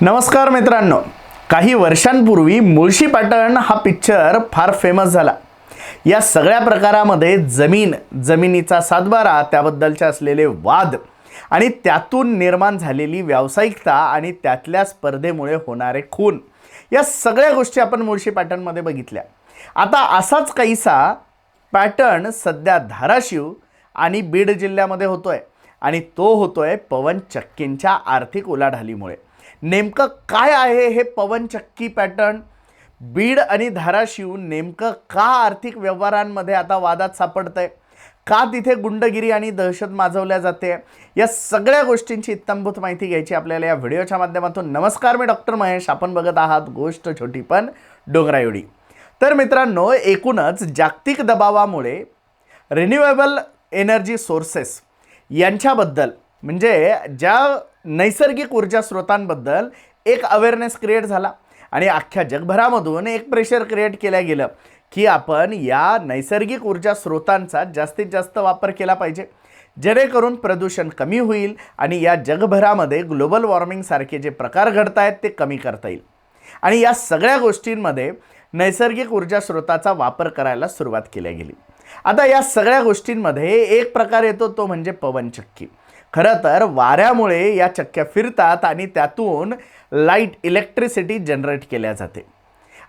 नमस्कार मित्रांनो. काही वर्षांपूर्वी मुळशी पॅटर्न हा पिक्चर फार फेमस झाला. या सगळ्या प्रकारामध्ये जमीन जमिनीचा सातबारा त्याबद्दलचे असलेले वाद आणि त्यातून निर्माण झालेली व्यावसायिकता आणि त्यातल्या स्पर्धेमुळे होणारे खून या सगळ्या गोष्टी आपण मुळशी पॅटर्नमध्ये बघितल्या. आता असाच काहीसा पॅटर्न सध्या धाराशिव आणि बीड जिल्ह्यामध्ये होतोय आणि तो होतोय पवन चक्कींच्या आर्थिक उलाढालीमुळे. नेमकं काय आहे हे पवनचक्की पॅटर्न? बीड आणि धाराशिव नेमकं का आर्थिक व्यवहारांमध्ये आता वादात सापडतंय? का तिथे गुंडगिरी आणि दहशत माजवल्या जाते? या सगळ्या गोष्टींची इत्तंभूत माहिती घ्यायची आपल्याला या व्हिडिओच्या माध्यमातून. नमस्कार मी डॉक्टर महेश. आपण बघत आहात गोष्ट छोटी पण डोंगराएवढी. तर मित्रांनो एकूणच जागतिक दबावामुळे रिन्युएबल एनर्जी सोर्सेस यांच्याबद्दल म्हणजे ज्या नैसर्गिक ऊर्जा स्रोतांबद्दल एक अवेअरनेस क्रिएट झाला. आणि अख्ख्या जगभरामधून एक प्रेशर क्रिएट केलं गेलं की आपण या नैसर्गिक ऊर्जा स्रोतांचा जास्तीत जास्त वापर केला पाहिजे. जेणेकरून प्रदूषण कमी होईल आणि या जगभरामध्ये ग्लोबल वॉर्मिंगसारखे जे प्रकार घडत आहेत ते कमी करता येईल. आणि या सगळ्या गोष्टींमध्ये नैसर्गिक ऊर्जा स्रोताचा वापर करायला सुरुवात केली गेली. आता या सगळ्या गोष्टींमध्ये एक प्रकार येतो तो म्हणजे पवनचक्की. खरं तर वाऱ्यामुळे या चक्क्या फिरतात आणि त्यातून लाइट इलेक्ट्रिसिटी जनरेट केल्या जाते.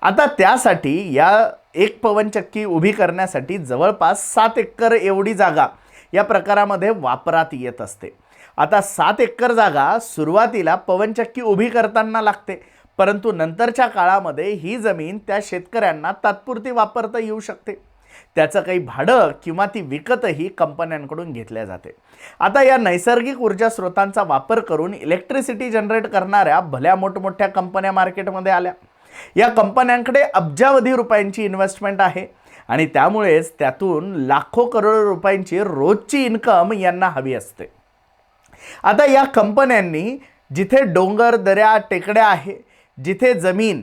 आता त्यासाठी या एक पवनचक्की उभी करण्यासाठी जवळपास सात एकर एवढी जागा या प्रकारामध्ये वापरात येत असते. आता सात एकर जागा सुरुवातीला पवनचक्की उभी करताना लागते परंतु नंतरच्या काळामध्ये ही जमीन त्या शेतकऱ्यांना तात्पुरती वापरता येऊ शकते. त्याचं काही भाडं किंवा ती विकतही कंपन्यांकडून घेतल्या जाते. आता या नैसर्गिक ऊर्जा स्रोतांचा वापर करून इलेक्ट्रिसिटी जनरेट करणाऱ्या भल्या मोठमोठ्या कंपन्या मार्केटमध्ये आल्या. या कंपन्यांकडे अब्जावधी रुपयांची इन्व्हेस्टमेंट आहे आणि त्यामुळेच त्यातून लाखो करोड रुपयांची रोजची इन्कम यांना हवी असते. आता या कंपन्यांनी जिथे डोंगर दऱ्या टेकड्या आहे जिथे जमीन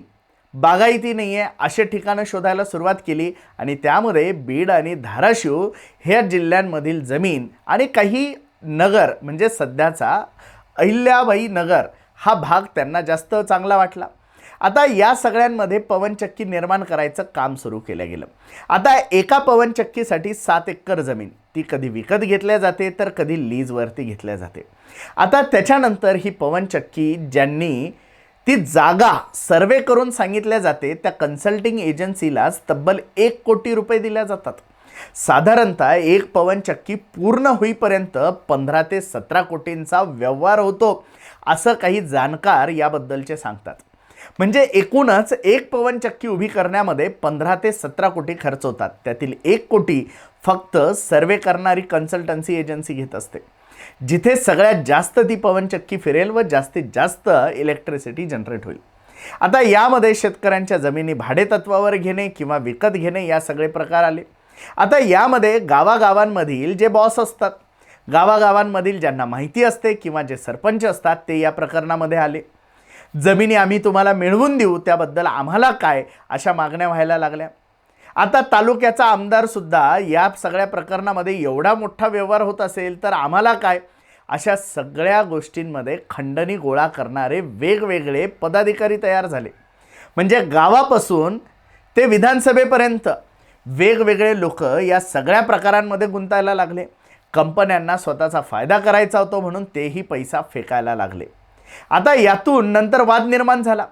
बागायती नाही आहे असे ठिकाणं शोधायला सुरुवात केली आणि त्यामध्ये बीड आणि धाराशिव ह्या जिल्ह्यांमधील जमीन आणि काही नगर म्हणजे सध्याचा अहिल्याबाई नगर हा भाग त्यांना जास्त चांगला वाटला. आता या सगळ्यांमध्ये पवनचक्की निर्माण करायचं काम सुरू केलं गेलं. आता एका पवनचक्कीसाठी सात एकर जमीन. ती कधी विकत घेतल्या जाते तर कधी लीजवरती घेतल्या जाते. आता त्याच्यानंतर ही पवनचक्की ज्यांनी ती जागा सर्वे करून सांगितल्या जाते त्या कन्सल्टिंग एजन्सीलाच तब्बल एक कोटी रुपये दिल्या जातात. साधारणतः एक पवनचक्की पूर्ण होईपर्यंत पंधरा ते सतरा कोटींचा व्यवहार होतो असं काही जाणकार याबद्दलचे सांगतात. म्हणजे एकूणच एक पवनचक्की उभी करण्यामध्ये पंधरा ते सतरा कोटी खर्च होतात. त्यातील एक कोटी फक्त सर्वे करणारी कन्सल्टन्सी एजन्सी घेत असते. जिथे सगळ्यात जास्त ती पवनचक्की फिरेल व जास्तीत जास्त इलेक्ट्रिसिटी जनरेट होईल. आता यामध्ये शेतकऱ्यांच्या जमिनी भाडेतत्वावर घेणे किंवा विकत घेणे या सगळे प्रकार आले. आता यामध्ये गावागावांमधील जे बॉस असतात गावागावांमधील ज्यांना माहिती असते किंवा जे सरपंच असतात ते या प्रकरणामध्ये आले. जमिनी आम्ही तुम्हाला मिळवून देऊ त्याबद्दल आम्हाला काय अशा मागण्या व्हायला लागल्या. आता तालुक्याचा आमदारसुद्धा या सगळ्या प्रकरणामध्ये एवढा मोठा व्यवहार होत असेल तर आम्हाला काय? अशा सगळ्या गोष्टींमध्ये खंडणी गोळा करणारे वेगवेगळे पदाधिकारी तयार झाले. म्हणजे गावापासून ते विधानसभेपर्यंत वेगवेगळे लोक या सगळ्या प्रकारांमध्ये गुंतायला लागले. कंपन्यांना स्वतःचा फायदा करायचा होतो म्हणून तेही पैसा फेकायला लागले. आता यातून नंतर वाद निर्माण झाला.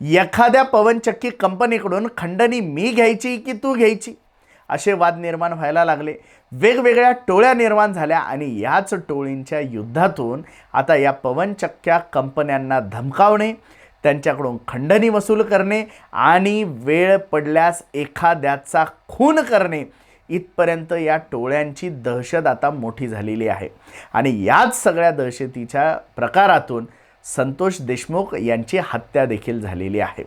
एखाद्या पवनचक्की कंपनीकडून खंडणी मी घ्यायची की तू घ्यायची? असे वाद निर्माण व्हायला लागले. वेगवेगळ्या टोळ्या निर्माण झाल्या आणि याच टोळींच्या युद्धातून आता या पवनचक्क्या कंपन्यांना धमकावणे त्यांच्याकडून खंडणी वसूल करणे आणि वेळ पडल्यास एखाद्याचा खून करणे इथपर्यंत या टोळ्यांची दहशत आता मोठी झालेली आहे. आणि याच सगळ्या दहशतीच्या प्रकारातून संतोष देशमुख यांची हत्या देखील झालेली आहे.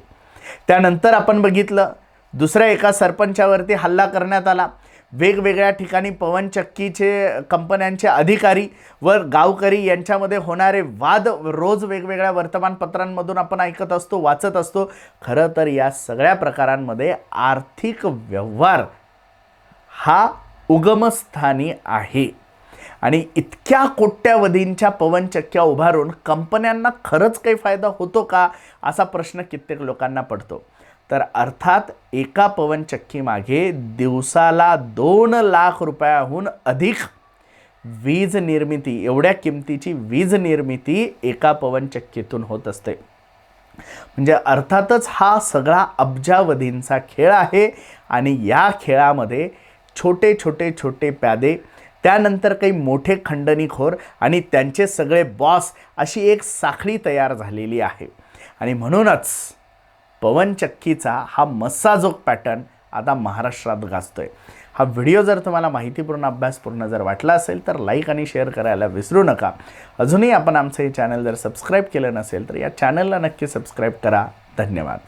त्यानंतर आपण बघितलं दुसऱ्या एका सरपंचावरती हल्ला करण्यात आला. वेगवेगळ्या ठिकाणी पवनचक्कीचे कंपन्यांचे अधिकारी व गावकरी यांच्यामध्ये होणारे वाद रोज वेगवेगळ्या वर्तमानपत्रांमधून आपण ऐकत असतो वाचत असतो. खरं तर या सगळ्या प्रकारांमध्ये आर्थिक व्यवहार हा उगमस्थानी आहे. आणि इतक्या कोट्यावधींच्या पवनचक्क्या उभारून कंपन्यांना खरंच काही फायदा होतो का असा प्रश्न कित्येक लोकांना पडतो. तर अर्थात एका पवनचक्कीमागे दिवसाला दोन लाख रुपयाहून अधिक वीज निर्मिती एवढ्या किमतीची वीज निर्मिती एका पवनचक्कीतून होत असते. म्हणजे अर्थातच हा सगळा अब्जावधींचा खेळ आहे आणि या खेळामध्ये छोटे छोटे छोटे प्यादे त्यानंतर काही मोठे खंडणीखोर आणि त्यांचे सगळे बॉस अशी एक साखळी तयार झालेली आहे. आणि म्हणूनच पवनचक्कीचा हा मस्साजोग पॅटर्न आता महाराष्ट्रात गाजतोय. हा व्हिडिओ जर तुम्हाला माहितीपूर्ण अभ्यासपूर्ण जर वाटला असेल तर लाईक आणि शेअर करायला विसरू नका. अजूनही आपण आमचं हे चॅनल जर सबस्क्राईब केलं नसेल तर या चॅनलला नक्की सबस्क्राईब करा. धन्यवाद.